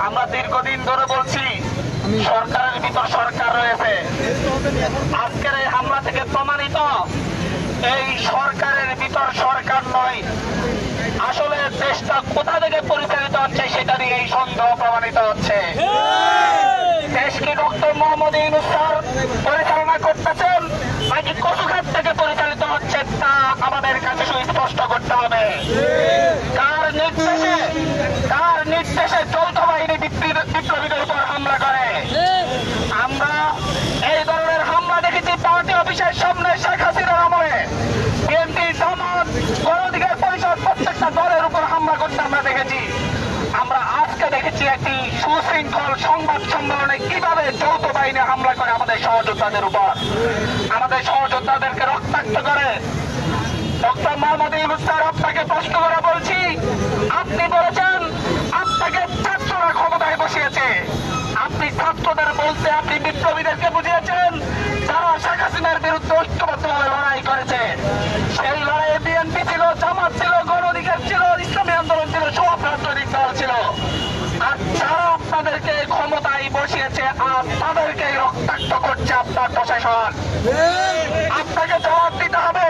আমরা দীর্ঘদিন ধরে বলছি, সরকারের ভিতর সরকার রয়েছে। আজকের এই হামলা থেকে প্রমাণিত, এই সরকারের ভিতর সরকার নয়। আসলে দেশটা কোথা থেকে পরিচালিত হচ্ছে সেটা নিয়ে এই সন্দেহ প্রমাণিত হচ্ছে। দেশকে ডক্টর মোহাম্মদ ইউনুস স্যার পরিচালনা করতেছেন, নাকি কচুঘাট থেকে পরিচালিত হচ্ছে তা আমাদের কাছে সুস্পষ্ট করতে হবে কার নির্দেশে কার নির্দেশে যৌথ বাহিনী বিপ্লবী- বিপ্লবীদের উপর হামলা করে আমরা এই ধরনের হামলা দেখেছি পার্টি অফিসের সামনে শেখ হাসিনার আমলে বিএনপি, জামাত, গণঅধিকার পরিষদ প্রত্যেকটা দলের উপর হামলা করতে আমরা দেখেছি। আমরা আজকে দেখেছি একটি সুশৃঙ্খল সংবাদ সম্মেলনে কীভাবে যৌথ বাহিনী হামলা করে আমাদের সহযোদ্ধাদের উপর। আমাদের সহযোদ্ধাদেরকে রক্তাক্ত করে। ডক্টর মোহাম্মদ ইউনুস স্যার, আপনাকে প্রশ্ন করে বলছি, আপনি বলেছেন আপনাকে ছাত্ররা ক্ষমতায় বসিয়েছে। আপনি ছাত্রদের বলতে আপনি বিপ্লবীদেরকে করেছে। সেই লড়াইয়ে বিএনপি ছিল, জামাত ছিল, গণ অধিকার ছিল ইসলামী আন্দোলন ছিল, সব রাজনৈতিক দল ছিল। আর যারা আপনাদেরকে ক্ষমতায় বসিয়েছে, আর তাদেরকে রক্তাক্ত করছে আপনার প্রশাসন। আপনাকে জবাব দিতে হবে।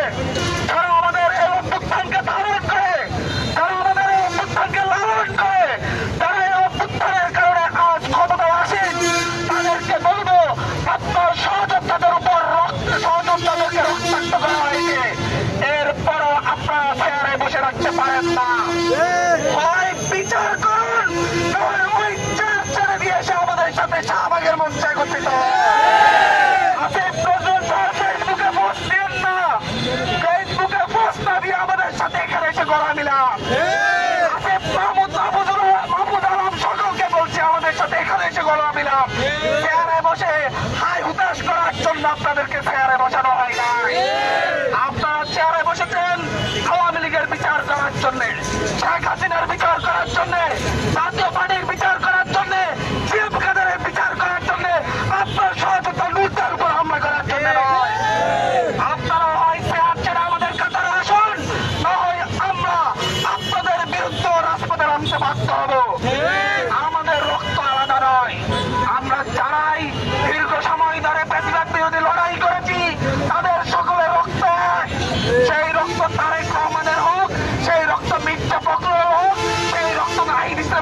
না। হয় বিচার করুন। ওই চেয়ার ছেড়ে দিয়ে এসে আমাদের সাথে শাহবাগের মঞ্চে একত্রিত চেয়ারে বসে হাই হুতাশ করার জন্য আপনাদেরকে চেয়ারে বসানো হয় না আপনারা চেয়ারে বসেছেন আওয়ামী লীগের বিচার করার জন্য। শেখ হাসিনার বিচার করার জন্য, জাতীয় পার্টির বিচার করার জন্য জিএম কাদের বিচার করার জন্য আপনার সহযোগিতা লুটদের উপর হামলা করার জন্য আপনারা হয় চেয়ার আমাদের কাতারে আসুন না হয় আমরা আপনাদের বিরুদ্ধে রাজপথে নামতে বাধ্য হব।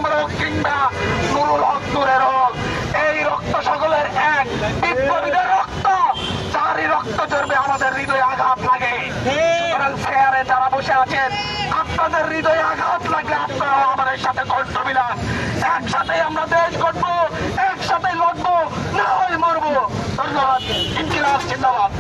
হোক কিংবা নুরুল হক নূরের হোক। এই রক্ত সকলের এক। বিপ্লবীদের রক্ত। যারই রক্ত চড়বে আমাদের হৃদয়ে আঘাত লাগে। সুতরাং যারা বসে আছেন, আপনাদের হৃদয়ে আঘাত লাগলে আপনারা আমাদের সাথে কণ্ঠ মিলান। একসাথে আমরা দেশ গড়বো, একসাথে লড়বো, না হয় মরবো। ধন্যবাদ। ইনকিলাব, জিন্দাবাদ।